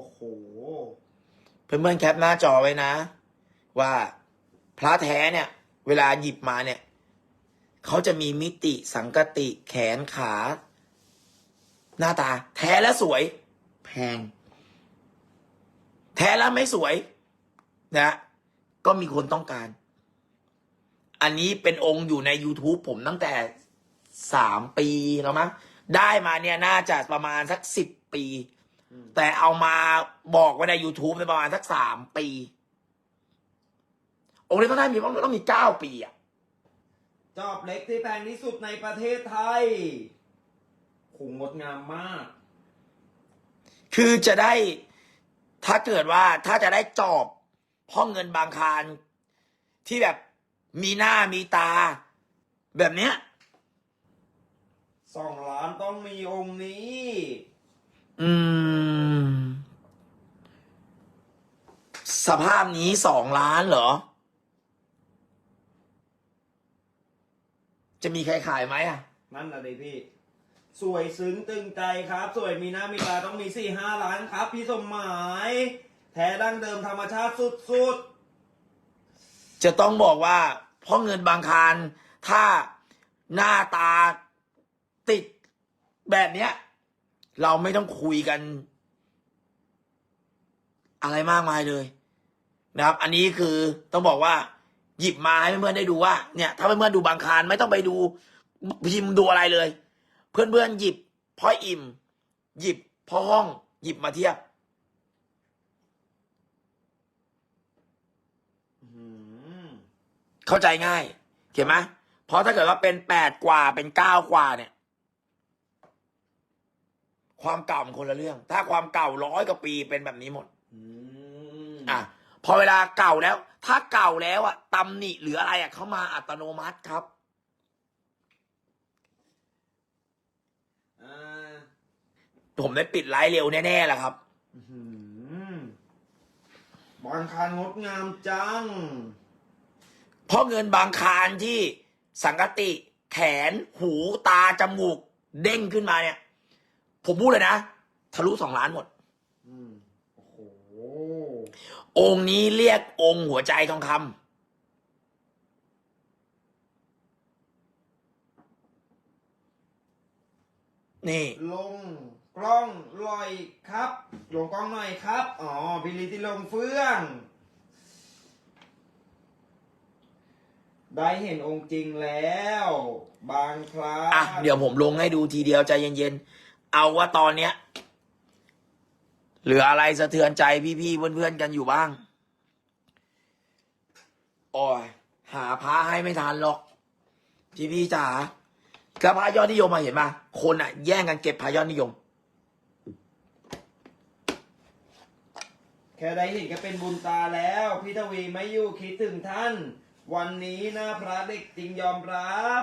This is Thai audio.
โอ้โห เพื่อนๆแคปหน้าจอไว้นะ ว่าพระแท้เนี่ย เวลาหยิบมาเนี่ย เขาจะมีมิติสังกติแขนขา หน้าตา แท้และสวย แพง แท้แล้วไม่สวย นะ ก็มีคนต้องการ อันนี้เป็นองค์อยู่ใน YouTube ผมตั้งแต่สามปีแล้วมั้งได้มาเนี่ยน่าจะประมาณสักสิบปีอืม แต่เอามาบอกไว้ใน YouTube ในยประมาณสักสามปี องค์นี้ต้องได้มีต้องต้องมีเก้าปีอะจอบเล็กที่แพงที่สุดในประเทศไทยโหงดงามมาก คือจะได้ถ้าเกิดว่าถ้าจะได้จอบห้องเงินบางคารที่แบบมีหน้ามีตา แบบเนี้ยสองล้านต้องมีองค์นี้ อืม สภาพนี้สองล้านเหรอ จะมีใครขายไหมอะ นั่นนะดิพี่ สวยซึ้งตึงใจครับ สวยมีหน้ามีตาต้องมีสี่ห้าล้านครับ พี่สมหมาย แท้ดั้งเดิมธรรมชาติสุดจะต้องบอกว่าพ่อเงินบางคารถ้าหน้าตาติดแบบเนี้ย เราไม่ต้องคุยกัน อะไรมากมายเลย นะครับ อันนี้คือต้องบอกว่า หยิบมาให้เพื่อนๆได้ดูว่า เนี่ย ถ้าเพื่อนๆดูบางคารไม่ต้องไปดูพิมพ์ดูอะไรเลย เพื่อนๆหยิบพ่ออิ่ม หยิบพ่อห้อง หยิบมาเทียบเข้าใจง่ายเห็นไหมเพราะถ้าเกิดว่าเป็นแปดกว่าเป็นเก้ากว่าเนี่ย ความเก่ามันคนละเรื่อง ถ้าความเก่าร้อยกว่าปีเป็นแบบนี้หมดอืมอะพอเวลาเก่าแล้ว ถ้าเก่าแล้วอะตำหนิหรืออะไรอะเขามาอัตโนมัติครับอ่าผมได้ปิดไลฟ์เร็วแน่ๆแหละครับอื้อหือบางคานงดงามจัง เพราะเงินบางคารที่สังกติ แขน หูตา จมูก เด้งขึ้นมาเนี่ย ผมพูดเลยนะ ทะลุสองล้านหมด อืมโอ้โหองค์นี้เรียกองค์หัวใจทองคำนี่ ลงกล้องลอยครับ ลงกล้องหน่อยครับ อ๋อพิลิติลงเฟื่อง ได้เห็นองค์จริงแล้ว บางครั้งอะ เดี๋ยวผมลงให้ดูทีเดียวใจเย็นๆ เอาว่าตอนเนี้ยเหลืออะไรสะเทือนใจพี่ๆเพื่อนๆกันอยู่บ้างโอ้ยหาพระให้ไม่ทันหรอก พี่ๆจ๋ากระพระยอดนิยมมาเห็นปะคนอะแย่งกันเก็บพระยอดนิยม แค่ได้เห็นก็เป็นบุญตาแล้ว พี่ทวีไม่อยู่คิดถึงท่าน วันนี้หน้าพระเด็กจริงยอมรับ